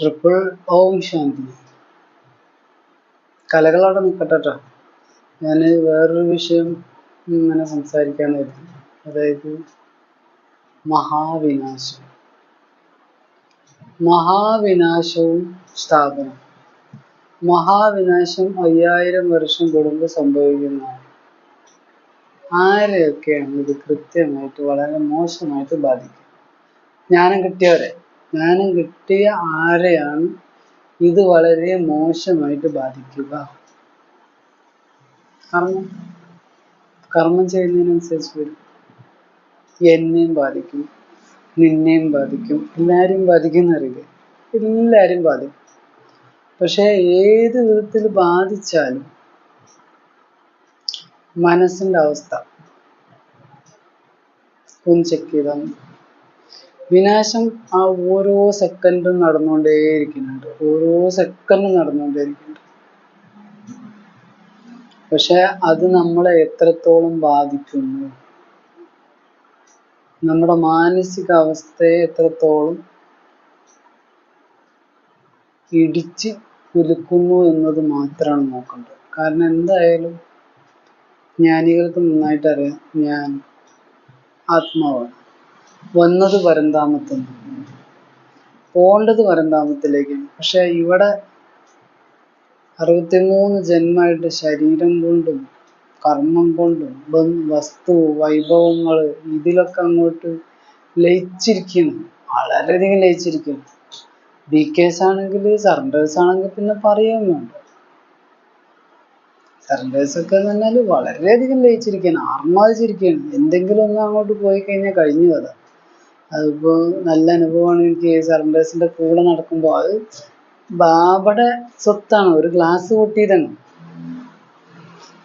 Triple Om Shanti കലകളവിടെ നിൽക്കട്ടെ കേട്ടോ ഞാൻ വേറൊരു വിഷയം ഇങ്ങനെ സംസാരിക്കാൻ കരുതി അതായത് മഹാവിനാശം. മഹാവിനാശവും സ്ഥാപനം. മഹാവിനാശം അയ്യായിരം വർഷം കൂടുമ്പോൾ സംഭവിക്കുന്നതാണ്. ആരെയൊക്കെയാണ് ഇത് കൃത്യമായിട്ട് വളരെ മോശമായിട്ട് ബാധിക്കുക ജ്ഞാനം കിട്ടിയവരെ. ജ്ഞാനം കിട്ടിയ ആരെയാണ് ഇത് വളരെ മോശമായിട്ട് ബാധിക്കുക? കർമ്മം. കർമ്മം ചെയ്യുന്നതിനനുസരിച്ച് വരും. എന്നെയും ബാധിക്കും നിന്നെയും ബാധിക്കും എല്ലാവരെയും ബാധിക്കുന്നറിയില്ലേ എല്ലാവരും ബാധിക്കും. പക്ഷെ ഏത് വിധത്തിൽ ബാധിച്ചാലും മനസ്സിന്റെ അവസ്ഥ ഒന്ന് ചെക്ക് ചെയ്താൽ. വിനാശം ആ ഓരോ സെക്കൻഡും നടന്നുകൊണ്ടേയിരിക്കുന്നുണ്ട്. ഓരോ സെക്കൻഡും നടന്നുകൊണ്ടേയിരിക്കുന്നുണ്ട്. പക്ഷെ അത് നമ്മളെ എത്രത്തോളം ബാധിക്കുന്നു? നമ്മുടെ മാനസികാവസ്ഥയെ എത്രത്തോളം ഇടിച്ച് കുലുക്കുന്നു എന്നത് മാത്രമാണ് നോക്കേണ്ടത്. കാരണം എന്തായാലും ജ്ഞാനികൾക്ക് നന്നായിട്ട് അറിയാം ഞാൻ ആത്മാവാണ്. വന്നത് പരന്താമത്തിൽ നിന്ന് പോണ്ടത് വരന്താമത്തിലേക്ക് പക്ഷെ ഇവിടെ അറുപത്തിമൂന്ന് ജന്മമായിട്ട് ശരീരം കൊണ്ടും കർമ്മം കൊണ്ടും വസ്തു വൈഭവങ്ങൾ ഇതിലൊക്കെ അങ്ങോട്ട് ലയിച്ചിരിക്കുന്നു. വളരെയധികം ലയിച്ചിരിക്കുന്നു. ബി കേസ് ആണെങ്കിൽ സറണ്ടേഴ്സ് ആണെങ്കിൽ പിന്നെ പറയാൻ വേണ്ട. സറണ്ടേഴ്സ് ഒക്കെ എന്ന് പറഞ്ഞാൽ വളരെയധികം ലയിച്ചിരിക്കുകയാണ് ആർമാദിച്ചിരിക്കുകയാണ് എന്തെങ്കിലും ഒന്ന് അങ്ങോട്ട് പോയി കഴിഞ്ഞാൽ കഴിഞ്ഞു കഥ അതിപ്പോ നല്ല അനുഭവമാണ് എനിക്ക് സറണ്ടേഴ്സിന്റെ കൂടെ നടക്കുമ്പോൾ അത് ബാബയുടെ സ്വത്താണ്. ഒരു ഗ്ലാസ് പൊട്ടിയതാണ്.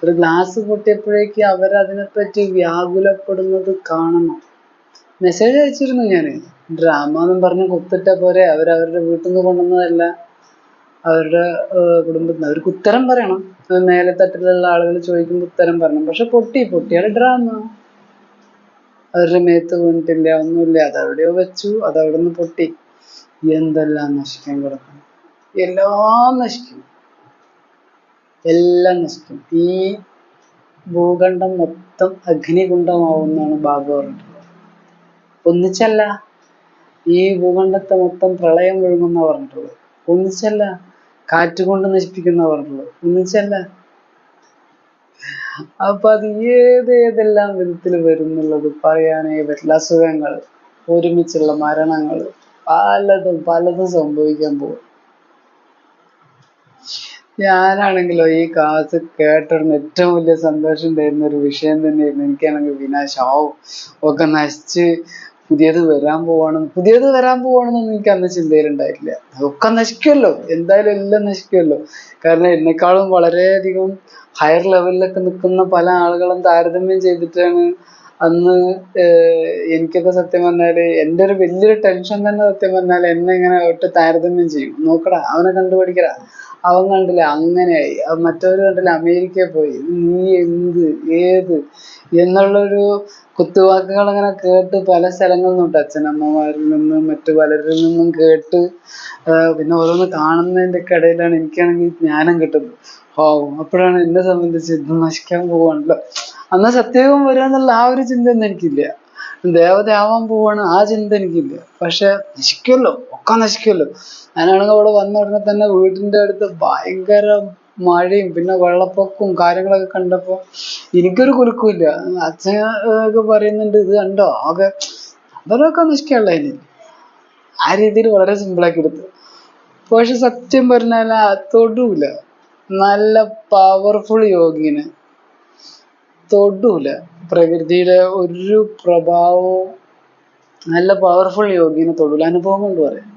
ഒരു ഗ്ലാസ് പൊട്ടിയപ്പോഴേക്ക് അവരതിനെപ്പറ്റി വ്യാകുലപ്പെടുന്നത് കാണണം. മെസ്സേജ് അയച്ചിരുന്നു ഞാൻ ഡ്രാമ എന്നും പറഞ്ഞ് കുത്തിട്ട പോരെ അവരവരുടെ വീട്ടിൽ നിന്ന് കൊണ്ടുവന്നതല്ല. അവരുടെ കുടുംബത്തിന് അവർക്ക് ഉത്തരം പറയണം. മേലെ തട്ടിലുള്ള ആളുകൾ ചോദിക്കുമ്പോൾ ഉത്തരം പറയണം. പക്ഷെ പൊട്ടി പൊട്ടിയാൽ ഡ്രാമ അവരുടെ മേത്ത് വീണിട്ടില്ല ഒന്നുമില്ല. അതെവിടെയോ വെച്ചു അതവിടെ നിന്ന് പൊട്ടി. എന്തെല്ലാം നശിക്കാൻ കിടക്കുന്നു? എല്ലാം നശിക്കും. എല്ലാം നശിക്കും. ഈ ഭൂഖണ്ഡം മൊത്തം അഗ്നികുണ്ഡമാവുമെന്നാണ് ബാബു പറഞ്ഞിട്ടുള്ളത്. ഒന്നിച്ചല്ല ഈ ഭൂഖണ്ഡത്തെ മൊത്തം പ്രളയം ഒഴുകുന്ന പറഞ്ഞിട്ടുള്ളത്. ഒന്നിച്ചല്ല കാറ്റുകൊണ്ട് നശിപ്പിക്കുന്ന പറഞ്ഞിട്ടുള്ളത്. ഒന്നിച്ചല്ല അപ്പൊ അത് ഏത് ഏതെല്ലാം വിധത്തിൽ വരും എന്നുള്ളത് പറയാനേ പറ്റില്ല. അസുഖങ്ങൾ ഒരുമിച്ചുള്ള മരണങ്ങൾ പലതും പലതും സംഭവിക്കാൻ പോകും. ഞാനാണെങ്കിലോ ഈ കാസ് കേട്ടിരുന്ന ഏറ്റവും വലിയ സന്തോഷം തരുന്ന ഒരു വിഷയം തന്നെയായിരുന്നു എനിക്കാണെങ്കിൽ വിനാശാവും ഒക്കെ നശിച്ച് പുതിയത് വരാൻ പോവാണ്. പുതിയത് വരാൻ പോവാണെന്നൊന്നും എനിക്ക് അന്ന് ചിന്തയിലുണ്ടായിട്ടില്ല അതൊക്കെ നശിക്കുമല്ലോ എന്തായാലും എല്ലാം നശിക്കുമല്ലോ കാരണം എന്നെക്കാളും വളരെയധികം ഹയർ ലെവലിലൊക്കെ നിൽക്കുന്ന പല ആളുകളും താരതമ്യം ചെയ്തിട്ടാണ് അന്ന് എനിക്കൊക്കെ സത്യം പറഞ്ഞാൽ എന്റെ ഒരു വലിയൊരു ടെൻഷൻ തന്നെ സത്യം പറഞ്ഞാൽ എന്നെ ഇങ്ങനെ ഒട്ട് താരതമ്യം ചെയ്യും. നോക്കടാ അവനെ കണ്ടുപിടിക്കടാ. അവൻ കണ്ടില്ല അങ്ങനെയായി. അവൻ മറ്റവര് കണ്ടില്ല അമേരിക്കയിൽ പോയി. നീ എന്ത് ഏത്? എന്നുള്ളൊരു കുത്തുവാക്കുകൾ അങ്ങനെ കേട്ട് പല സ്ഥലങ്ങളിൽ നിന്നും അച്ഛനമ്മമാരിൽ നിന്നും മറ്റു പലരിൽ നിന്നും കേട്ട് പിന്നെ ഓരോന്ന് കാണുന്നതിന്റെ ഒക്കെ ഇടയിലാണ് എനിക്കാണെങ്കിൽ ജ്ഞാനം കിട്ടുന്നത്. ഓ അപ്പോഴാണ് എന്നെ സംബന്ധിച്ച് ഇത് നശിക്കാൻ പോവാണല്ലോ. അന്ന് സത്യവും വരും എന്നുള്ള ആ ഒരു ചിന്ത ഒന്നും എനിക്കില്ല. ദേവതയാവാൻ പോവാണ് ആ ചിന്ത എനിക്കില്ല. പക്ഷെ നശിക്കുമല്ലോ ഒക്കെ നശിക്കുമല്ലോ ഞാനാണെങ്കിൽ അവിടെ വന്ന ഉടനെ തന്നെ വീടിന്റെ അടുത്ത് ഭയങ്കര മഴയും പിന്നെ വെള്ളപ്പൊക്കവും കാര്യങ്ങളൊക്കെ കണ്ടപ്പോ എനിക്കൊരു കുലുക്കുമില്ല അച്ഛൻ ഒക്കെ പറയുന്നുണ്ട് ഇത് കണ്ടോ? ആകെ അവരൊക്കെ അതിന് ആ രീതിയിൽ വളരെ സിമ്പിളാക്കി എടുത്തു. പക്ഷെ സത്യം പറഞ്ഞാൽ തൊടൂല. നല്ല പവർഫുൾ യോഗിന്. തൊടൂല. പ്രകൃതിയുടെ ഒരു പ്രഭാവവും നല്ല പവർഫുൾ യോഗിന് തൊടൂല. അനുഭവം കൊണ്ട് പറയാം.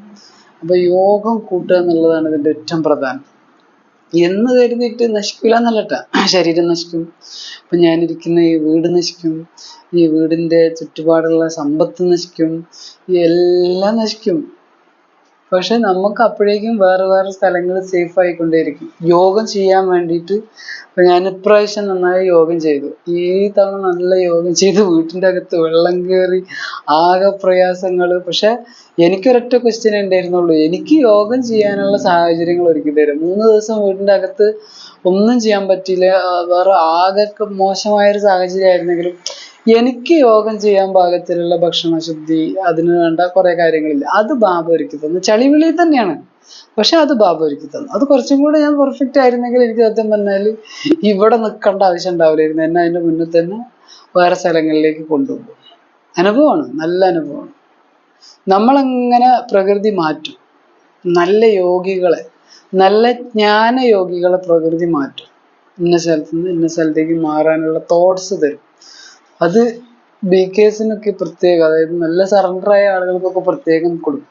അപ്പൊ യോഗം കൂട്ടുക എന്നുള്ളതാണ് ഇതിന്റെ ഏറ്റവും പ്രധാനം. എന്ന് കരുതിയിട്ട് നശിക്കില്ല എന്നല്ലട്ട. ശരീരം നശിക്കും. ഇപ്പൊ ഞാനിരിക്കുന്ന ഈ വീട് നശിക്കും. ഈ വീടിന്റെ ചുറ്റുപാടുള്ള സമ്പത്ത് നശിക്കും. എല്ലാം നശിക്കും. പക്ഷെ നമുക്ക് അപ്പോഴേക്കും വേറെ വേറെ സ്ഥലങ്ങൾ സേഫ് ആയിക്കൊണ്ടേയിരിക്കും. യോഗം ചെയ്യാൻ വേണ്ടിയിട്ട് ഞാൻ ഇപ്രാവശ്യം നന്നായി യോഗം ചെയ്തു. ഈ തവണ നല്ല യോഗം ചെയ്ത് വീട്ടിന്റെ അകത്ത് വെള്ളം കയറി ആകെ പ്രയാസങ്ങൾ പക്ഷെ എനിക്കൊരൊറ്റ ക്വസ്റ്റ്യൻ ഉണ്ടായിരുന്നുള്ളൂ. എനിക്ക് യോഗം ചെയ്യാനുള്ള സാഹചര്യങ്ങൾ ഒരുക്കി തരും. മൂന്ന് ദിവസം വീടിന്റെ അകത്ത് ഒന്നും ചെയ്യാൻ പറ്റിയില്ല. വേറെ ആകെ മോശമായൊരു സാഹചര്യം ആയിരുന്നെങ്കിലും എനിക്ക് യോഗം ചെയ്യാൻ പാകത്തിലുള്ള ഭക്ഷണശുദ്ധി അതിന് വേണ്ട കുറെ കാര്യങ്ങളില്ല. അത് ബാബ ഒരുക്കി തന്നു. ചളിവിളി തന്നെയാണ്. പക്ഷെ അത് ബാബ ഒരുക്കി തന്നു. അത് കുറച്ചും കൂടെ ഞാൻ പെർഫെക്റ്റ് ആയിരുന്നെങ്കിൽ എനിക്ക് സത്യം പറഞ്ഞാൽ ഇവിടെ നിൽക്കേണ്ട ആവശ്യം ഉണ്ടാവില്ലായിരുന്നു. എന്നെ അതിന്റെ മുന്നിൽ തന്നെ വേറെ സ്ഥലങ്ങളിലേക്ക് കൊണ്ടുപോകും. അനുഭവമാണ്. നല്ല അനുഭവമാണ്. നമ്മളെങ്ങനെ പ്രകൃതി മാറ്റും? നല്ല യോഗികളെ നല്ല ജ്ഞാന യോഗികളെ പ്രകൃതി മാറ്റും. ഇന്ന സ്ഥലത്ത് നിന്ന് ഇന്ന സ്ഥലത്തേക്ക് മാറാനുള്ള തോട്ട്സ് തരും. അത് ബി കേസിനൊക്കെ പ്രത്യേകം അതായത് നല്ല സറണ്ടർ ആയ ആളുകൾക്കൊക്കെ പ്രത്യേകം കൊടുക്കും.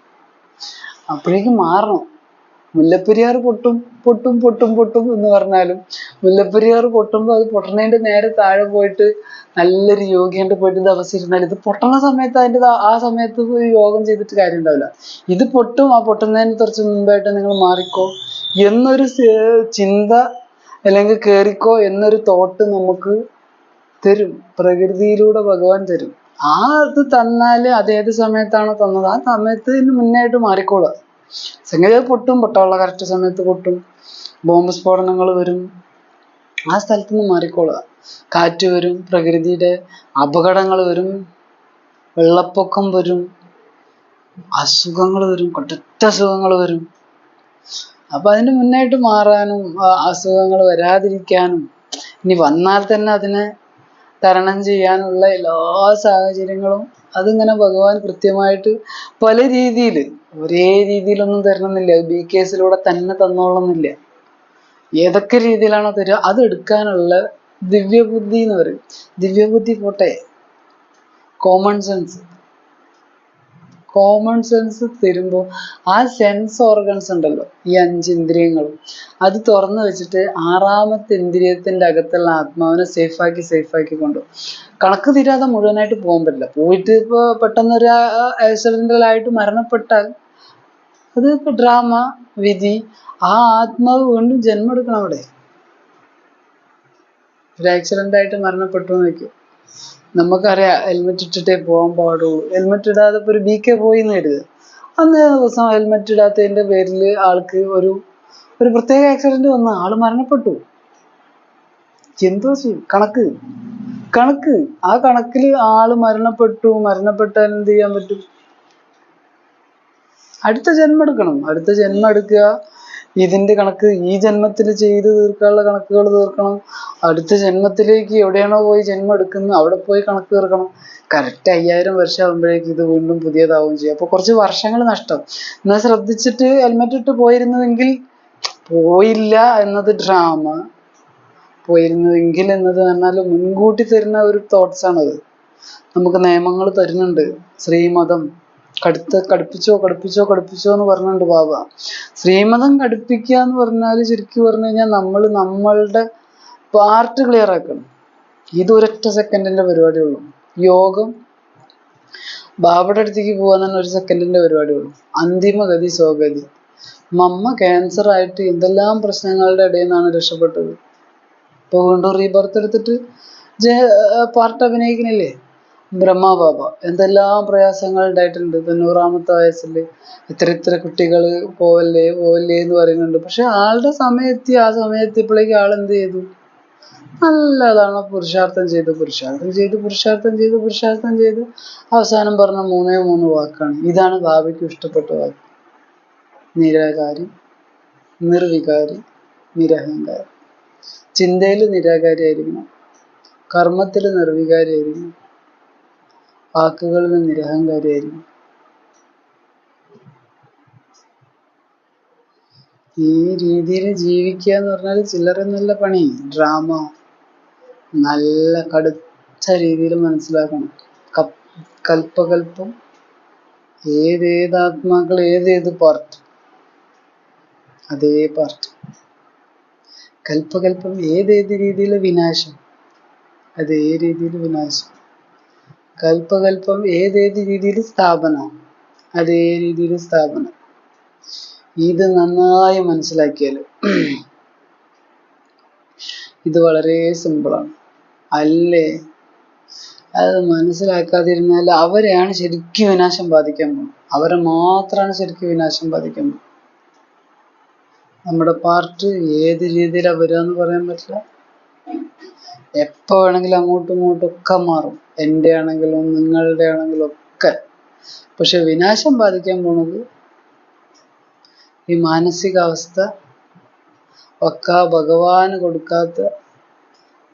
അപ്പോഴേക്കും മാറണം. മുല്ലപ്പെരിയാർ പൊട്ടും പൊട്ടും പൊട്ടും പൊട്ടും എന്ന് പറഞ്ഞാലും മുല്ലപ്പെരിയാർ പൊട്ടുമ്പോൾ അത് പൊട്ടണേന്റെ നേരെ താഴെ പോയിട്ട് നല്ലൊരു യോഗിയായിട്ട് പോയിട്ട് ദിവസം ഇത് പൊട്ടണ സമയത്ത് അതിന്റെ ആ സമയത്ത് യോഗം ചെയ്തിട്ട് കാര്യം ഉണ്ടാവില്ല ഇത് പൊട്ടും ആ പൊട്ടുന്നതിന് കുറച്ച് മുമ്പായിട്ട് നിങ്ങൾ മാറിക്കോ എന്നൊരു ചിന്ത അല്ലെങ്കിൽ കേറിക്കോ എന്നൊരു തോട്ട് നമുക്ക് തരും. പ്രകൃതിയിലൂടെ ഭഗവാൻ തരും. ആ അത് തന്നാൽ അത് ഏത് സമയത്താണോ തന്നത് ആ സമയത്തിന് മുന്നായിട്ട് മാറിക്കോളുക. സംഗതി അത് പൊട്ടും പൊട്ടാനുള്ള കറക്റ്റ് സമയത്ത് പൊട്ടും. ബോംബ് സ്ഫോടനങ്ങൾ വരും. ആ സ്ഥലത്ത് നിന്ന് മാറിക്കോളുക. കാറ്റ് വരും പ്രകൃതിയുടെ അപകടങ്ങൾ വരും വെള്ളപ്പൊക്കം വരും അസുഖങ്ങൾ വരും കൊട്ടറ്റ അസുഖങ്ങൾ വരും. അപ്പൊ അതിന് മുന്നായിട്ട് മാറാനും അസുഖങ്ങൾ വരാതിരിക്കാനും ഇനി വന്നാൽ തന്നെ അതിനെ തരണം ചെയ്യാനുള്ള എല്ലാ സാഹചര്യങ്ങളും അതിങ്ങനെ ഭഗവാൻ കൃത്യമായിട്ട് പല രീതിയിൽ ഒരേ രീതിയിലൊന്നും തരണമെന്നില്ല. ബി കേസിലൂടെ തന്നെ തന്നോളന്നില്ല. ഏതൊക്കെ രീതിയിലാണോ തരിക അതെടുക്കാനുള്ള ദിവ്യബുദ്ധി എന്ന് പറയും. ദിവ്യബുദ്ധി പോട്ടെ. കോമൺ സെൻസ് കോമൺ സെൻസ് തരുമ്പോൾ ആ സെൻസ് ഓർഗൻസ് ഉണ്ടല്ലോ ഈ അഞ്ച് ഇന്ദ്രിയങ്ങളും. അത് തുറന്നു വെച്ചിട്ട് ആറാമത്തെ ഇന്ദ്രിയത്തിന്റെ അകത്തുള്ള ആത്മാവിനെ സേഫാക്കി സേഫാക്കി കൊണ്ടുപോകും കണക്ക് തീരാതെ മുഴുവനായിട്ട് പോകാൻ പറ്റില്ല. പോയിട്ട് ഇപ്പോൾ പെട്ടെന്നൊരു ആക്സിഡന്റലായിട്ട് മരണപ്പെട്ടാൽ അത് ഇപ്പൊ ഡ്രാമ വിധി ആ ആത്മാവ് വീണ്ടും ജന്മം എടുക്കണം അവിടെ. ഒരു ആക്സിഡന്റ് ആയിട്ട് മരണപ്പെട്ടു എന്ന് വെക്കും. നമുക്കറിയാം ഹെൽമെറ്റ് ഇട്ടിട്ടേ പോകാൻ പാടുള്ളൂ. ഹെൽമെറ്റ് ഇടാതെ ഇപ്പൊ ഒരു ബി കെ പോയി കരുതുക അന്നേ ദിവസം ഹെൽമെറ്റ് ഇടാത്തതിന്റെ പേരിൽ ആൾക്ക് ഒരു ഒരു പ്രത്യേക ആക്സിഡന്റ് വന്ന ആൾ മരണപ്പെട്ടു. എന്തോ ചെയ്യും കണക്ക്. കണക്ക്. ആ കണക്കിൽ ആൾ മരണപ്പെട്ടു. മരണപ്പെട്ടാൽ എന്ത് ചെയ്യാൻ പറ്റും? അടുത്ത ജന്മം എടുക്കണം. അടുത്ത ജന്മം എടുക്കുക. ഇതിന്റെ കണക്ക് ഈ ജന്മത്തിൽ ചെയ്തു തീർക്കാനുള്ള കണക്കുകൾ തീർക്കണം. അടുത്ത ജന്മത്തിലേക്ക് എവിടെയാണോ പോയി ജന്മം എടുക്കുന്നത് അവിടെ പോയി കണക്ക് തീർക്കണം. കറക്റ്റ് അയ്യായിരം വർഷം ആകുമ്പോഴേക്ക് ഇത് വീണ്ടും പുതിയതാവുകയും ചെയ്യും. അപ്പൊ കുറച്ച് വർഷങ്ങൾ നഷ്ടം. എന്നാൽ ശ്രദ്ധിച്ചിട്ട് ഹെൽമെറ്റ് ഇട്ട് പോയിരുന്നുവെങ്കിൽ പോയില്ല എന്നത് ഡ്രാമ പോയിരുന്നുവെങ്കിൽ എന്നത് പറഞ്ഞാൽ മുൻകൂട്ടി തരുന്ന ഒരു തോട്ട്സ് ആണത്. നമുക്ക് നിയമങ്ങൾ തരുന്നുണ്ട്. ശ്രീമതം കടുത്ത കടുപ്പിച്ചോ കടുപ്പിച്ചോ കടുപ്പിച്ചോ എന്ന് പറഞ്ഞിട്ടുണ്ട് ബാബ. ശ്രീമതം കടുപ്പിക്കുക എന്ന് പറഞ്ഞാൽ ശരിക്കും പറഞ്ഞു കഴിഞ്ഞാൽ നമ്മൾ നമ്മളുടെ പാർട്ട് ക്ലിയർ ആക്കണം. ഇത് ഒരൊറ്റ സെക്കൻഡിന്റെ പരിപാടി ഉള്ളൂ യോഗം ബാബയുടെ അടുത്തേക്ക് പോകാൻ തന്നെ ഒരു സെക്കൻഡിന്റെ പരിപാടി ഉള്ളൂ അന്തിമഗതി സ്വഗതി. മമ്മ ക്യാൻസർ ആയിട്ട് എന്തെല്ലാം പ്രശ്നങ്ങളുടെ ഇടയിൽ നിന്നാണ് രക്ഷപ്പെട്ടത്. ഇപ്പൊ വീണ്ടും റീബർത്ത് എടുത്തിട്ട് പാർട്ട് അഭിനയിക്കണില്ലേ? ബ്രഹ്മ ബാബ എന്തെല്ലാം പ്രയാസങ്ങൾ ഉണ്ടായിട്ടുണ്ട്. തൊണ്ണൂറാമത്തെ വയസ്സിൽ ഇത്ര ഇത്ര കുട്ടികൾ പോവല്ലേ പോവല്ലേ എന്ന് പറയുന്നുണ്ട്. പക്ഷെ ആളുടെ സമയത്ത് ആ സമയത്ത് ഇപ്പോഴേക്ക് ആൾ എന്ത് ചെയ്തു? നല്ലതാണ് പുരുഷാർത്ഥം ചെയ്ത് പുരുഷാർത്ഥം ചെയ്ത് പുരുഷാർത്ഥം ചെയ്ത് പുരുഷാർത്ഥം ചെയ്ത്. അവസാനം പറഞ്ഞ മൂന്നേ മൂന്ന് വാക്കാണ്. ഇതാണ് ബാബയ്ക്ക് ഇഷ്ടപ്പെട്ട വാക്ക്. നിരാകാരി നിർവികാരി നിരഹങ്കാരി. ചിന്തയിൽ നിരാകാരിയായിരിക്കണം. കർമ്മത്തിൽ നിർവികാരിയായിരിക്കണം. വാക്കുകളിൽ നിരഹങ്കാരിയായിരിക്കണം. ഈ രീതിയിൽ ജീവിക്കുക എന്ന് പറഞ്ഞാൽ ചില്ലറ നല്ല പണി. ഡ്രാമ നല്ല കടുത്ത രീതിയിൽ മനസ്സിലാക്കണം. കൽപ്പകൽപ്പം ഏതേത് ആത്മാക്കൾ ഏതേത് പാർട്ട്? അതേ പാർട്ട്. കൽപ്പകൽപ്പം ഏതേത് രീതിയിൽ വിനാശം? അതേ രീതിയിൽ വിനാശം. കൽപ്പകൽപ്പം ഏതേത് രീതിയിൽ സ്ഥാപനം? അതേ രീതിയിൽ സ്ഥാപനം. ഇത് നന്നായി മനസ്സിലാക്കിയാൽ ഇത് വളരെ സിമ്പിളാണ്. അല്ലേ? അത് മനസ്സിലാക്കാതിരുന്നാൽ അവരെയാണ് ശരിക്കും വിനാശം ബാധിക്കാൻ പോകുന്നത്. അവരെ മാത്രമാണ് ശരിക്കും വിനാശം ബാധിക്കാൻ പോകുന്നത്. നമ്മുടെ പാർട്ട് ഏത് രീതിയിലാണ് വരിക എന്ന് പറയാൻ പറ്റില്ല. എപ്പോ വേണമെങ്കിലും അങ്ങോട്ടും ഇങ്ങോട്ടും ഒക്കെ മാറും. എന്റെ ആണെങ്കിലും നിങ്ങളുടെ ആണെങ്കിലും ഒക്കെ. പക്ഷെ വിനാശം ബാധിക്കാൻ പോണത് ഈ മാനസികാവസ്ഥ ഒക്കെ ഭഗവാന് കൊടുക്കാത്ത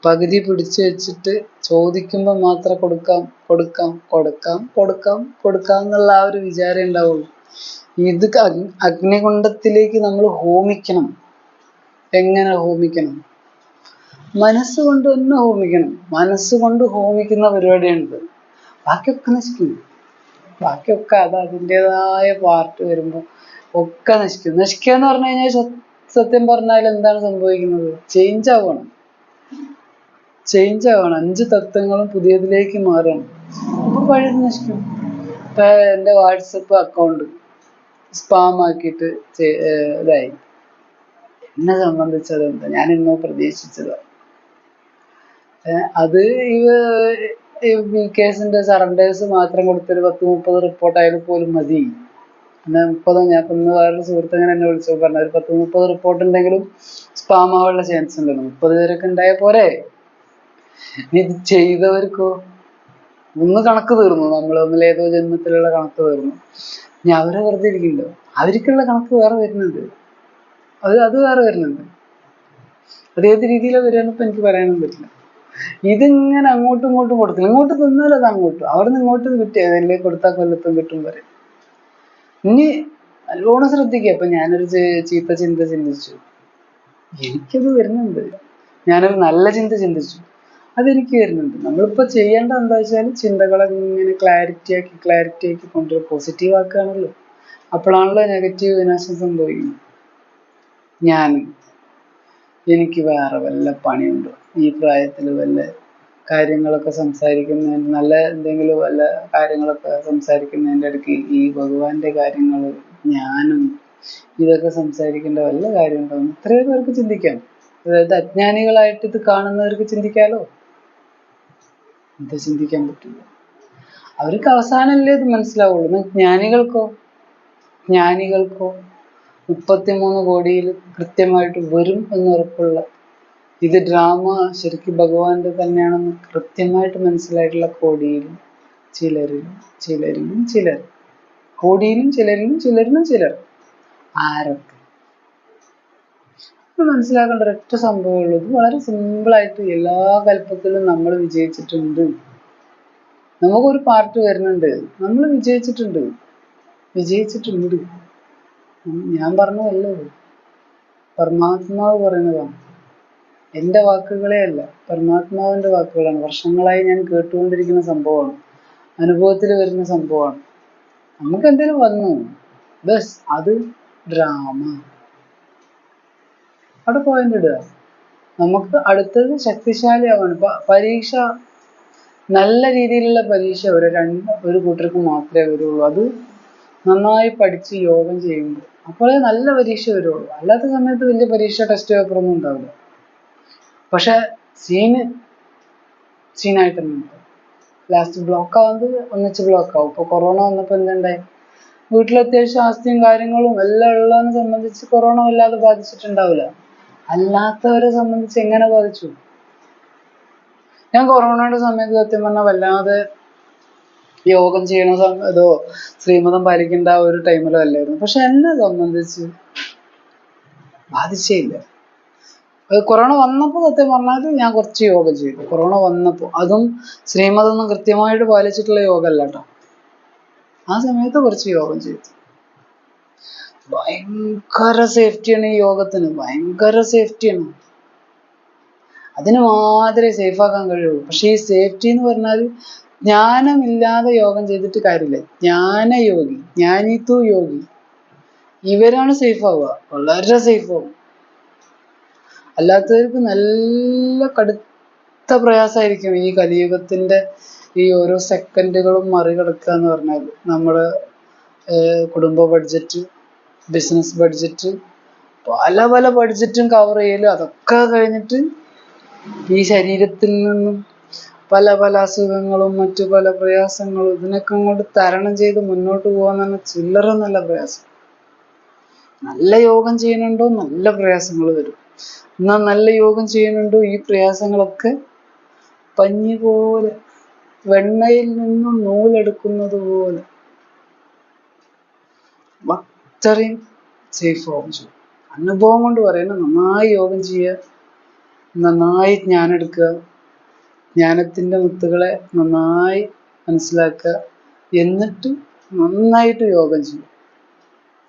പകുതി പിടിച്ചു വെച്ചിട്ട് ചോദിക്കുമ്പോൾ മാത്രം കൊടുക്കാം കൊടുക്കാം കൊടുക്കാം കൊടുക്കാം കൊടുക്കാം എന്നുള്ള ആ ഒരു വിചാരം ഉണ്ടാവുള്ളൂ. ഇത് അഗ് അഗ്നികുണ്ഡത്തിലേക്ക് നമ്മൾ ഹോമിക്കണം. എങ്ങനെ ഹോമിക്കണം? മനസ്സുകൊണ്ട് തന്നെ ഹോമിക്കണം. മനസ്സുകൊണ്ട് ഹോമിക്കുന്ന പരിപാടിയാണിത്. ബാക്കിയൊക്കെ നശിക്കും. ബാക്കിയൊക്കെ അത് അതിന്റെതായ പാർട്ട് വരുമ്പോൾ ഒക്കെ നശിക്കും. നശിക്കുക എന്ന് പറഞ്ഞു കഴിഞ്ഞാൽ സത്യം പറഞ്ഞാൽ എന്താണ് സംഭവിക്കുന്നത്? ചേഞ്ച് ആവണം ചേഞ്ച് ആവണം. അഞ്ച് തത്വങ്ങളും പുതിയതിലേക്ക് മാറണം അപ്പൊ പഴയത് നശിക്കും. ഇപ്പൊ എന്റെ വാട്സപ്പ് അക്കൗണ്ട് സ്പാം ആക്കിയിട്ട് ഇതായി. എന്നെ സംബന്ധിച്ചത് എന്താ? ഞാൻ ഇന്നോ പ്രതീക്ഷിച്ചത് അത് ഇവ ഈ കേസിന്റെ സറണ്ടേഴ്സ് മാത്രം കൊടുത്തൊരു പത്ത് മുപ്പത് റിപ്പോർട്ട് ആയാലും പോലും മതി. പിന്നെ മുപ്പത്? ഞാൻ ഇന്ന് വേറൊരു സുഹൃത്ത് അങ്ങനെ എന്നെ വിളിച്ചു. പറഞ്ഞു ഒരു പത്ത് മുപ്പത് റിപ്പോർട്ട് ഉണ്ടെങ്കിലും സ്പാം ആവാനുള്ള ചാൻസ് ഉണ്ടല്ലോ. മുപ്പത് പേരൊക്കെ ഉണ്ടായ പോരെ? ചെയ്തവർക്കോ? ഒന്ന് കണക്ക് തീർന്നു. നമ്മൾ ഒന്നിലേതോ ജന്മത്തിലുള്ള കണക്ക് തീർന്നു. ഇനി അവരെ വെറുതെ ഇരിക്കുന്നുണ്ടോ അവർക്കുള്ള കണക്ക് വേറെ വരുന്നുണ്ട്. അത് അത് വേറെ വരുന്നുണ്ട്. അത് ഏത് രീതിയിലാണ് ഇപ്പൊ എനിക്ക് പറയാനൊന്നും പറ്റില്ല. ഇതിങ്ങനെ അങ്ങോട്ടും ഇങ്ങോട്ടും കൊടുക്കില്ല ഇങ്ങോട്ട് തിന്നാലും അത് അങ്ങോട്ടും. അവിടെ നിന്ന് ഇങ്ങോട്ട് അല്ലെങ്കിൽ കൊടുത്താൽ കൊല്ലത്തും കിട്ടും വരെ. ഇനി നല്ലോണം ശ്രദ്ധിക്കുക അപ്പൊ ഞാനൊരു ചീത്ത ചിന്ത ചിന്തിച്ചു. എനിക്കത് വരുന്നുണ്ട്. ഞാനൊരു നല്ല ചിന്ത ചിന്തിച്ചു. അതെനിക്ക് വരുന്നുണ്ട്. നമ്മളിപ്പോ ചെയ്യേണ്ട എന്താ വെച്ചാൽ ചിന്തകളെ ഇങ്ങനെ ക്ലാരിറ്റി ആക്കി ക്ലാരിറ്റി ആക്കി കൊണ്ടുവരും പോസിറ്റീവ് ആക്കുകയാണല്ലോ. അപ്പോഴാണല്ലോ നെഗറ്റീവ് വിനാശം സംഭവിക്കുന്നത്. ഞാൻ എനിക്ക് വേറെ വല്ല പണിയുണ്ടോ? ഈ പ്രായത്തിൽ വല്ല കാര്യങ്ങളൊക്കെ സംസാരിക്കുന്ന നല്ല എന്തെങ്കിലും വല്ല കാര്യങ്ങളൊക്കെ സംസാരിക്കുന്നതിന്റെ ഇടയ്ക്ക് ഈ ഭഗവാന്റെ കാര്യങ്ങൾ ജ്ഞാനം ഇതൊക്കെ സംസാരിക്കേണ്ട വല്ല കാര്യമുണ്ടോ എത്രയോ പേർക്ക് ചിന്തിക്കാം. അതായത് അജ്ഞാനികളായിട്ട് ഇത് കാണുന്നവർക്ക് ചിന്തിക്കാലോ? എന്താ ചിന്തിക്കാൻ പറ്റില്ല. അവർക്ക് അവസാനമല്ലേ ഇത് മനസ്സിലാവുള്ളൂ. ജ്ഞാനികൾക്കോ ജ്ഞാനികൾക്കോ മുപ്പത്തിമൂന്ന് കോടിയിൽ കൃത്യമായിട്ട് വരും എന്നുറപ്പുള്ള ഇത് ഡ്രാമ ശരിക്കും ഭഗവാന്റെ തന്നെയാണെന്ന് കൃത്യമായിട്ട് മനസ്സിലായിട്ടുള്ള കോടിയിലും ചിലരിലും ചിലരിലും ചിലർ. കോടിയിലും ചിലരിലും ചിലരിലും ചിലർ. ആരൊക്കെ മനസ്സിലാക്കേണ്ട ഒരൊറ്റ സംഭവമുള്ളൂ ഇത് വളരെ സിമ്പിളായിട്ട് എല്ലാ കൽപ്പത്തിലും നമ്മൾ വിജയിച്ചിട്ടുണ്ട്. നമുക്കൊരു പാർട്ട് വരുന്നുണ്ട്. നമ്മൾ വിജയിച്ചിട്ടുണ്ട്. വിജയിച്ചിട്ടുണ്ട്. ഞാൻ പറഞ്ഞതല്ലേ? പരമാത്മാവ് പറയുന്നതാണ് എന്റെ വാക്കുകളെ അല്ല പരമാത്മാവിന്റെ വാക്കുകളാണ്. വർഷങ്ങളായി ഞാൻ കേട്ടുകൊണ്ടിരിക്കുന്ന സംഭവമാണ്. അനുഭവത്തിൽ വരുന്ന സംഭവമാണ്. നമുക്ക് എന്തെങ്കിലും വന്നു. ബസ് അത് ഡ്രാമ. അവിടെ പോയിന്റ് ഇടുക. നമുക്ക് അടുത്തത് ശക്തിശാലിയാവാണ്. പരീക്ഷ നല്ല രീതിയിലുള്ള പരീക്ഷ ഒരു രണ്ട് ഒരു കൂട്ടർക്ക് മാത്രമേ വരുള്ളൂ. അത് നന്നായി പഠിച്ച് യോഗം ചെയ്യുമ്പോൾ. അപ്പോഴേ നല്ല പരീക്ഷ വരുള്ളൂ. അല്ലാത്ത സമയത്ത് വലിയ പരീക്ഷ ടെസ്റ്റ് പേപ്പർ ഒന്നും ഉണ്ടാവില്ല. പക്ഷെ സീന് സീനായിട്ട് ഉണ്ടാവും. ലാസ്റ്റ് ബ്ലോക്ക് ആവുന്നത് ഒന്നിച്ച് ബ്ലോക്ക് ആവും. ഇപ്പൊ കൊറോണ വന്നപ്പോൾ എന്തുണ്ടായി? വീട്ടിൽ അത്യാവശ്യം ആസ്തിയും കാര്യങ്ങളും എല്ലാം ഉള്ളതിനെ സംബന്ധിച്ച് കൊറോണ വല്ലാതെ ബാധിച്ചിട്ടുണ്ടാവില്ല. അല്ലാത്തവരെ സംബന്ധിച്ച് എങ്ങനെ ബാധിച്ചു. ഞാൻ കൊറോണയുടെ സമയത്ത് സത്യം പറഞ്ഞാൽ വല്ലാതെ യോഗം ചെയ്യണ ഇതോ ശ്രീമതം പാലിക്കേണ്ട ആ ഒരു ടൈമിലോ അല്ലായിരുന്നു. പക്ഷെ എന്നെ സംബന്ധിച്ച് ബാധിച്ചേ ഇല്ല അത് കൊറോണ വന്നപ്പോൾ സത്യം പറഞ്ഞാൽ ഞാൻ കുറച്ച് യോഗ ചെയ്തു. കൊറോണ വന്നപ്പോൾ അതും ശ്രീമതൊന്നും കൃത്യമായിട്ട് പാലിച്ചിട്ടുള്ള യോഗ അല്ല കേട്ടോ ആ സമയത്ത് കുറച്ച് യോഗം ചെയ്തു. ഭയങ്കര സേഫ്റ്റിയാണ് ഈ യോഗത്തിന്. ഭയങ്കര സേഫ്റ്റിയാണ്. അതിന് മാത്രമേ സേഫ് ആക്കാൻ കഴിയുള്ളൂ. പക്ഷെ ഈ സേഫ്റ്റി എന്ന് പറഞ്ഞാൽ ജ്ഞാനമില്ലാതെ യോഗം ചെയ്തിട്ട് കാര്യമില്ല. ജ്ഞാനയോഗി ജ്ഞാനിത്വ യോഗി. ഇവരാണ് സേഫ് ആവുക വളരെ സേഫ് ആവും അല്ലാത്തവർക്ക് നല്ല കടുത്ത പ്രയാസമായിരിക്കും ഈ കലിയുഗത്തിന്റെ ഈ ഓരോ സെക്കൻഡുകളും മറികടക്കുക എന്ന് പറഞ്ഞാൽ. നമ്മുടെ കുടുംബ ബഡ്ജറ്റ് ബിസിനസ് ബഡ്ജറ്റ് പല പല ബഡ്ജറ്റും കവർ ചെയ്യലും. അതൊക്കെ കഴിഞ്ഞിട്ട് ഈ ശരീരത്തിൽ നിന്നും പല പല അസുഖങ്ങളും മറ്റു പല പ്രയാസങ്ങളും ഇതിനൊക്കെ അങ്ങോട്ട് തരണം ചെയ്ത് മുന്നോട്ട് പോകാൻ തന്നെ ചില്ലറ നല്ല പ്രയാസം. നല്ല യോഗം ചെയ്യുന്നുണ്ടോ? നല്ല പ്രയാസങ്ങൾ വരും. എന്നാൽ നല്ല യോഗം ചെയ്യുന്നുണ്ടോ? ഈ പ്രയാസങ്ങളൊക്കെ പഞ്ഞി പോലെ വെണ്ണയിൽ നിന്നും നൂലെടുക്കുന്നത് പോലെ. അത്രയും സേഫ് ആവും ചെയ്യും. അനുഭവം കൊണ്ട് പറയുന്നത് നന്നായി യോഗം ചെയ്യുക നന്നായി ജ്ഞാനം എടുക്കുക ജ്ഞാനത്തിന്റെ മുത്തുകളെ നന്നായി മനസ്സിലാക്കുക എന്നിട്ട് നന്നായിട്ട് യോഗം ചെയ്യുക.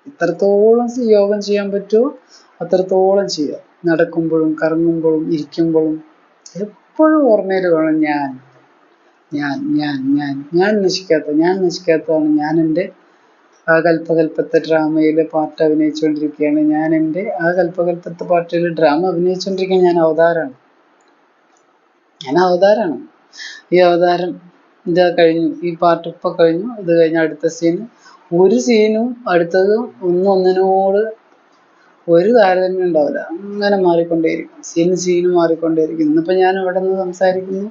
എത്രത്തോളം യോഗം ചെയ്യാൻ പറ്റുമോ അത്രത്തോളം ചെയ്യുക. നടക്കുമ്പോഴും കറങ്ങുമ്പോഴും ഇരിക്കുമ്പോഴും എപ്പോഴും ഓർമ്മയിൽ വേണം ഞാൻ. ഞാൻ ഞാൻ ഞാൻ ഞാൻ നശിക്കാത്ത ഞാൻ നശിക്കാത്തതാണ് ഞാൻ എന്റെ ആ കൽപ്പകൽപ്പത്തെ ഡ്രാമയിലെ പാട്ട് അഭിനയിച്ചുകൊണ്ടിരിക്കുകയാണ്. ഞാൻ എന്റെ ആ കൽപ്പകൽപ്പത്തെ പാട്ടിൽ ഡ്രാമ അഭിനയിച്ചുകൊണ്ടിരിക്കുന്ന ഞാൻ അവതാരമാണ്. ഞാൻ അവതാരമാണ്. ഈ അവതാരം ഇതാ കഴിഞ്ഞു. ഈ പാട്ട് ഇപ്പൊ കഴിഞ്ഞു. ഇത് കഴിഞ്ഞ അടുത്ത സീൻ ഒരു സീനും അടുത്തത് ഒന്നും ഒന്നിനോട് ഒരു താരതമ്യം ഉണ്ടാവില്ല. അങ്ങനെ മാറിക്കൊണ്ടേയിരിക്കും. Scene scene മാറിക്കൊണ്ടേയിരിക്കും. ഇന്നിപ്പോ ഞാൻ ഇവിടെ നിന്ന് സംസാരിക്കുന്നു.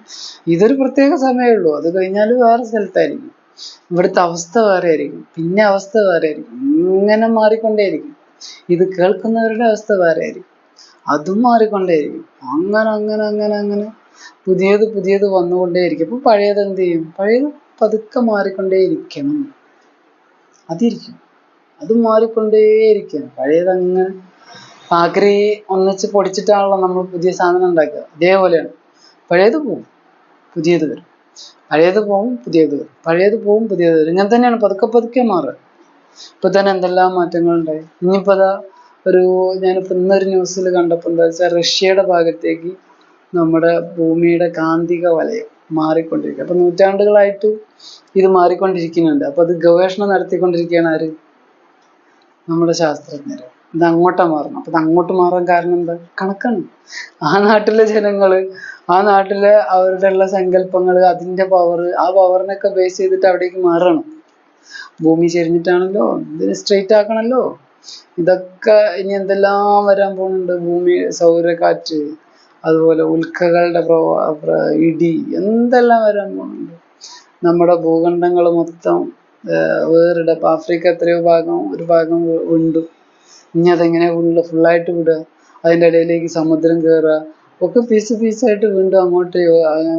ഇതൊരു പ്രത്യേക സമയമേ ഉള്ളൂ. അത് കഴിഞ്ഞാൽ വേറെ സ്ഥലത്തായിരിക്കും. ഇവിടുത്തെ അവസ്ഥ വേറെ ആയിരിക്കും. പിന്നെ അവസ്ഥ വേറെ ആയിരിക്കും. ഇങ്ങനെ മാറിക്കൊണ്ടേയിരിക്കും. ഇത് കേൾക്കുന്നവരുടെ അവസ്ഥ വേറെ ആയിരിക്കും. അതും മാറിക്കൊണ്ടേയിരിക്കും. അങ്ങനെ അങ്ങനെ അങ്ങനെ അങ്ങനെ പുതിയത് പുതിയത് വന്നുകൊണ്ടേയിരിക്കും. അപ്പൊ പഴയത് എന്ത് ചെയ്യും? പഴയത് പതുക്കെ മാറിക്കൊണ്ടേയിരിക്കണം. അതിരിക്കും. അത് മാറിക്കൊണ്ടേയിരിക്കണം. പഴയത് അങ്ങനെ ആക്രി ഒന്നിച്ച് പൊടിച്ചിട്ടാണല്ലോ നമ്മൾ പുതിയ സാധനം ഉണ്ടാക്കുക. ഇതേപോലെയാണ്. പഴയത് പോവും. പുതിയത് വരും. പഴയത് പോവും പുതിയത് വരും. പഴയത് പോവും പുതിയത് വരും. ഇങ്ങനെ തന്നെയാണ്. പതുക്കെ പതുക്കെ മാറുക ഇപ്പൊ തന്നെ എന്തെല്ലാം മാറ്റങ്ങളുണ്ടായി ഇനിയിപ്പോ അതാ ഒരു ഞാനിപ്പോ ഇന്നൊരു ന്യൂസിൽ കണ്ടപ്പോൾ എന്താ വെച്ചാൽ റഷ്യയുടെ ഭാഗത്തേക്ക് നമ്മുടെ ഭൂമിയുടെ കാന്തിക വലയം മാറിക്കൊണ്ടിരിക്കുക അപ്പൊ നൂറ്റാണ്ടുകളായിട്ട് ഇത് മാറിക്കൊണ്ടിരിക്കുന്നുണ്ട്. അപ്പൊ അത് ഗവേഷണം നടത്തിക്കൊണ്ടിരിക്കുകയാണ് ആര്? നമ്മുടെ ശാസ്ത്രജ്ഞർ. ഇത് അങ്ങോട്ടാ മാറണം. അപ്പൊ ഇത് അങ്ങോട്ട് മാറാൻ കാരണം എന്താ? കണക്കാണ്. ആ നാട്ടിലെ ജനങ്ങൾ ആ നാട്ടിലെ അവരുടെ ഉള്ള സങ്കല്പങ്ങൾ അതിന്റെ പവർ ആ പവറിനൊക്കെ ബേസ് ചെയ്തിട്ട് അവിടേക്ക് മാറണം ഭൂമി ചെരിഞ്ഞിട്ടാണല്ലോ ഇതിന് സ്ട്രെയിറ്റ് ആക്കണല്ലോ? ഇതൊക്കെ ഇനി എന്തെല്ലാം വരാൻ പോകുന്നുണ്ട്? ഭൂമി സൗരക്കാറ്റ് അതുപോലെ ഉൽക്കകളുടെ പ്രവാ പ്ര- ഇടി എന്തെല്ലാം വരാൻ പോകുന്നുണ്ട്? നമ്മുടെ ഭൂഖണ്ഡങ്ങൾ മൊത്തം വേറിടെ. ആഫ്രിക്ക എത്രയോ ഭാഗം ഒരു ഭാഗം ഉണ്ട്. ഇനി അതെങ്ങനെ ഫുള്ള് ഫുള്ളായിട്ട് വിടുക? അതിന്റെ ഇടയിലേക്ക് സമുദ്രം കയറുക ഒക്കെ പീസ് പീസായിട്ട് വീണ്ടും അങ്ങോട്ട്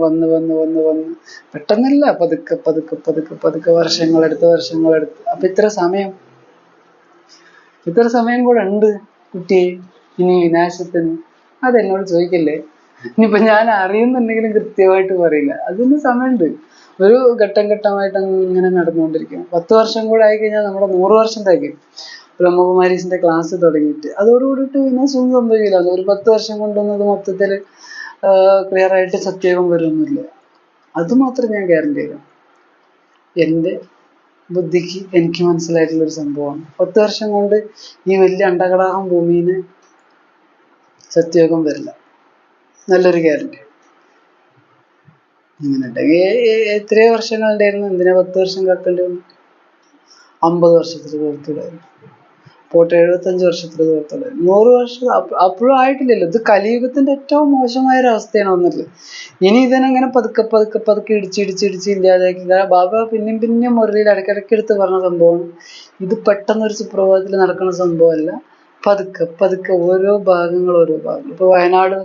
വന്ന് വന്ന് വന്ന് വന്ന്. പെട്ടെന്നല്ല പതുക്കെ പതുക്കെ പതുക്കെ പതുക്കെ വർഷങ്ങളെടുത്ത് വർഷങ്ങളെടുത്ത്. അപ്പൊ ഇത്ര സമയം ഇത്ര സമയം കൂടെ ഉണ്ട് കുട്ടി ഇനി വിനാശത്തിന്. അതെന്നോട് ചോദിക്കല്ലേ? ഇനിയിപ്പോ ഞാൻ അറിയുന്നുണ്ടെങ്കിലും കൃത്യമായിട്ട് പറയില്ല. അതിന് സമയമുണ്ട്. ഒരു ഘട്ടം ഘട്ടമായിട്ട് ഇങ്ങനെ നടന്നുകൊണ്ടിരിക്കും പത്ത് വർഷം കൂടെ ആയി കഴിഞ്ഞാൽ നമ്മുടെ നൂറ് വർഷം തികയും. ബ്രഹ്മകുമാരീസിന്റെ ക്ലാസ് തുടങ്ങിയിട്ട്. അതോടുകൂടിയിട്ട് പിന്നെ സുഖം സംഭവിക്കില്ല. ഒരു പത്ത് വർഷം കൊണ്ടൊന്നും അത് മൊത്തത്തിൽ ക്ലിയർ ആയിട്ട് സത്യവും വരുന്നില്ല. അത് മാത്രം ഞാൻ ഗ്യാരണ്ടി തരാം എന്റെ ബുദ്ധിക്ക് എനിക്ക് മനസ്സിലായിട്ടുള്ള ഒരു സംഭവമാണ്. പത്ത് വർഷം കൊണ്ട് ഈ വലിയ അണ്ടകടാഹം ഭൂമിന് സത്യയോഗം വരില്ല. നല്ലൊരു ഗ്യാരണ്ടി അങ്ങനെ എത്രയോ വർഷങ്ങളുണ്ടായിരുന്നു എന്തിനാ പത്ത് വർഷം കേൾക്കേണ്ടി വന്നു അമ്പത് വർഷത്തിൽ തീർത്തിടായിരുന്നു പോട്ടെ എഴുപത്തഞ്ച് വർഷത്തിൽ തീർത്തിടായിരുന്നു നൂറ് വർഷം അപ്പ- അപ്പോഴും ആയിട്ടില്ലല്ലോ. ഇത് കലിയുഗത്തിന്റെ ഏറ്റവും മോശമായ ഒരു അവസ്ഥയാണ് വന്നിട്ടുള്ളത് ഇനി ഇതിനങ്ങനെ പതുക്കെ പതുക്കെ പതുക്കെ ഇടിച്ച് ഇടിച്ച് ഇടിച്ച് ഇല്ലാതാക്കി? ബാബ പിന്നെയും പിന്നെയും മുരളിയിൽ ഇടയ്ക്കിടയ്ക്ക് എടുത്ത് പറഞ്ഞ സംഭവമാണ്. ഇത് പെട്ടെന്ന് ഒരു സുപ്രഭാതത്തിൽ നടക്കുന്ന സംഭവമല്ല. പതുക്കെ പതുക്കെ ഓരോ ഭാഗങ്ങൾ ഓരോ ഭാഗങ്ങൾ. ഇപ്പൊ വയനാട്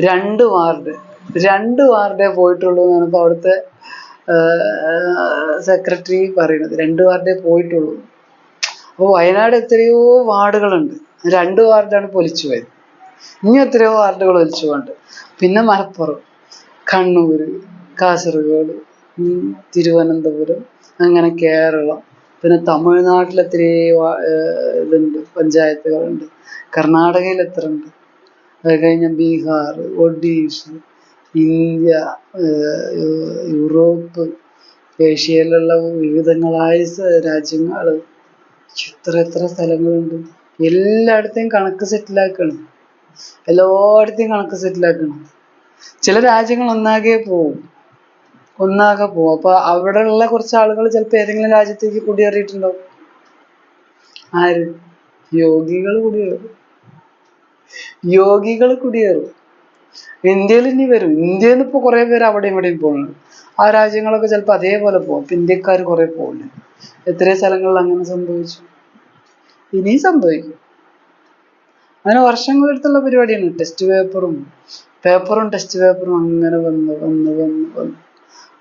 രണ്ട് വാർഡ് രണ്ട് വാർഡേ പോയിട്ടുള്ളൂ എന്നാണ് ഇപ്പൊ അവിടുത്തെ സെക്രട്ടറി പറയുന്നത്. രണ്ട് വാർഡേ പോയിട്ടുള്ളൂ. അപ്പോൾ വയനാട് എത്രയോ വാർഡുകളുണ്ട്. രണ്ട് വാർഡാണ് പൊലിച്ചു പോയത്. ഇനി എത്രയോ വാർഡുകൾ ഒലിച്ചു പോകണ്ട് പിന്നെ മലപ്പുറം കണ്ണൂർ കാസർഗോഡ് തിരുവനന്തപുരം അങ്ങനെ കേരളം. പിന്നെ തമിഴ്നാട്ടിൽ ഏർ ഇതുണ്ട് പഞ്ചായത്തുകളുണ്ട്. കർണാടകയിൽ എത്ര ഉണ്ട്? അത് കഴിഞ്ഞ ബീഹാർ ഒഡീഷ ഇന്ത്യ യൂറോപ്പ് ഏഷ്യയിലുള്ള വിവിധങ്ങളായ രാജ്യങ്ങൾ എത്ര എത്ര സ്ഥലങ്ങളുണ്ട്. എല്ലായിടത്തെയും കണക്ക് സെറ്റിലാക്കണം. എല്ലായിടത്തെയും കണക്ക് സെറ്റിലാക്കണം. ചില രാജ്യങ്ങൾ ഒന്നാകെ പോവും. ഒന്നാകെ പോവും. അപ്പൊ അവിടെയുള്ള കുറച്ച് ആളുകൾ ചിലപ്പോൾ ഏതെങ്കിലും രാജ്യത്തേക്ക് കുടിയേറിയിട്ടുണ്ടാവും ആര്? യോഗികൾ കുടിയേറും. യോഗികൾ കുടിയേറും. ഇന്ത്യയിൽ ഇനി വരും. ഇന്ത്യയിൽ നിന്ന് ഇപ്പൊ കുറെ പേര് അവിടെയും ഇവിടെയും പോകുന്നുണ്ട്. ആ രാജ്യങ്ങളൊക്കെ ചിലപ്പോൾ അതേപോലെ പോകും ഇപ്പൊ ഇന്ത്യക്കാർ കുറെ പോകുന്നുണ്ട് എത്രയോ സ്ഥലങ്ങളിൽ അങ്ങനെ സംഭവിച്ചു. ഇനിയും സംഭവിക്കും. അങ്ങനെ വർഷങ്ങളെടുത്തുള്ള പരിപാടിയാണ്. ടെസ്റ്റ് പേപ്പറും പേപ്പറും ടെസ്റ്റ് പേപ്പറും അങ്ങനെ വന്ന് വന്ന് വന്ന് വന്ന്.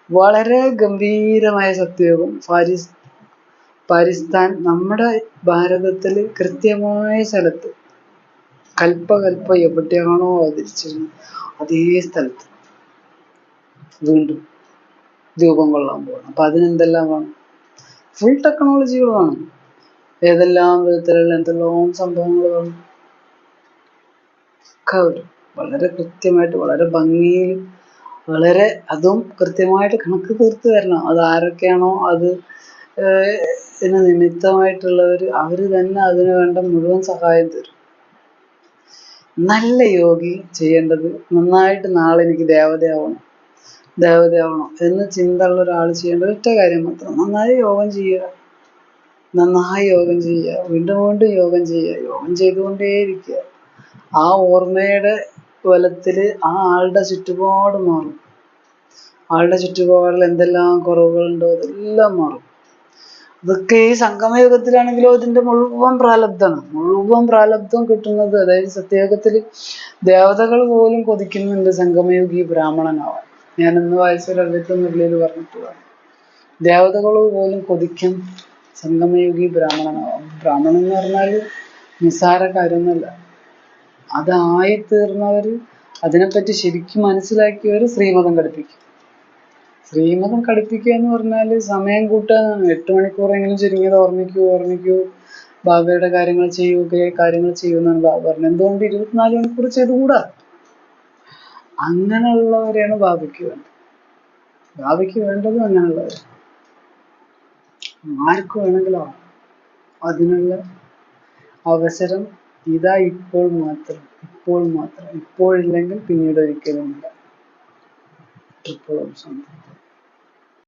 വളരെ ഗംഭീരമായ സത്യവും പാരിസ് പാരിസ്ഥാൻ നമ്മുടെ ഭാരതത്തിൽ കൃത്യമായ സ്ഥലത്ത് കൽപ്പകൽപ്പ എവിടെയാണോ അവതരിച്ചിരുന്നത് അതേ സ്ഥലത്ത് വീണ്ടും രൂപം കൊള്ളാൻ പോകണം. അപ്പൊ അതിനെന്തെല്ലാം വേണം ഫുൾ ടെക്നോളജികൾ വേണം ഏതെല്ലാം വിധത്തിലുള്ള എന്തെല്ലാം സംഭവങ്ങൾ വന്നു ഒക്കെ വളരെ കൃത്യമായിട്ട് വളരെ ഭംഗിയിൽ വളരെ അതും കൃത്യമായിട്ട് കണക്ക് തീർത്ത് തരണം. അത് ആരൊക്കെയാണോ അത് ഇതിന് നിമിത്തമായിട്ടുള്ളവർ അവർ തന്നെ അതിനു വേണ്ട മുഴുവൻ സഹായം തരും. നല്ല യോഗി ചെയ്യേണ്ടത് നന്നായിട്ട് നാളെ എനിക്ക് ദേവതയാവണം. ദേവതയാവണം എന്ന് ചിന്ത ഉള്ള ഒരാൾ ചെയ്യേണ്ട ഒറ്റ കാര്യം മാത്രം. നന്നായി യോഗം ചെയ്യുക. നന്നായി യോഗം ചെയ്യുക. വീണ്ടും വീണ്ടും യോഗം ചെയ്യുക. യോഗം ചെയ്തുകൊണ്ടേയിരിക്കുക. ആ ഓർമ്മയുടെ ബലത്തിൽ ആ ആളുടെ ചുറ്റുപാട് മാറും. ആളുടെ ചുറ്റുപാടിൽ എന്തെല്ലാം കുറവുകളുണ്ടോ അതെല്ലാം മാറും. അതൊക്കെ ഈ സംഗമയുഗത്തിലാണെങ്കിലോ ഇതിന്റെ മുഴുവൻ പ്രാലബ്ധമാണ്. മുഴുവൻ പ്രാലബ്ധം കിട്ടുന്നത് അതായത് സത്യയുഗത്തിൽ ദേവതകൾ പോലും കൊതിക്കുന്നുണ്ട് സംഗമയുഗി ബ്രാഹ്മണനാവാൻ. ഞാൻ ഇന്ന് വായിച്ച ഒരു അവ്യക്ത മുരളിയിൽ പറഞ്ഞിട്ടുള്ളതാണ് ദേവതകൾ പോലും കൊതിക്കും സംഗമയോഗി ബ്രാഹ്മണനാവാം ബ്രാഹ്മണൻ എന്ന് പറഞ്ഞാൽ നിസ്സാര കാര്യമൊന്നുമല്ല. അതായിത്തീർന്നവർ അതിനെപ്പറ്റി ശരിക്കും മനസ്സിലാക്കിയവർ ശ്രീമതം കടുപ്പിക്കും ശ്രീമതം കടുപ്പിക്കുക എന്ന് പറഞ്ഞാൽ സമയം കൂട്ടാന്നാണ് എട്ട് മണിക്കൂറെങ്കിലും ചുരുങ്ങിയത് ഓർമ്മിക്കൂ ഓർമ്മിക്കൂ. ബാബയുടെ കാര്യങ്ങൾ ചെയ്യൂ കാര്യങ്ങൾ ചെയ്യുമെന്നാണ് ബാബ പറഞ്ഞത്. എന്തുകൊണ്ട് ഇരുപത്തിനാല് മണിക്കൂർ ചെയ്തുകൂടാ? അങ്ങനെയുള്ളവരെയാണ് ബാബയ്ക്ക് വേണ്ടത്. ബാബയ്ക്ക് വേണ്ടതും അങ്ങനെയുള്ളവർ ആർക്ക് വേണമെങ്കിലും അതിനുള്ള അവസരം ഇതാ ഇപ്പോൾ മാത്രം ഇപ്പോൾ മാത്രം. ഇപ്പോഴില്ലെങ്കിൽ പിന്നീട് ഒരിക്കലും ഇല്ല. Triple option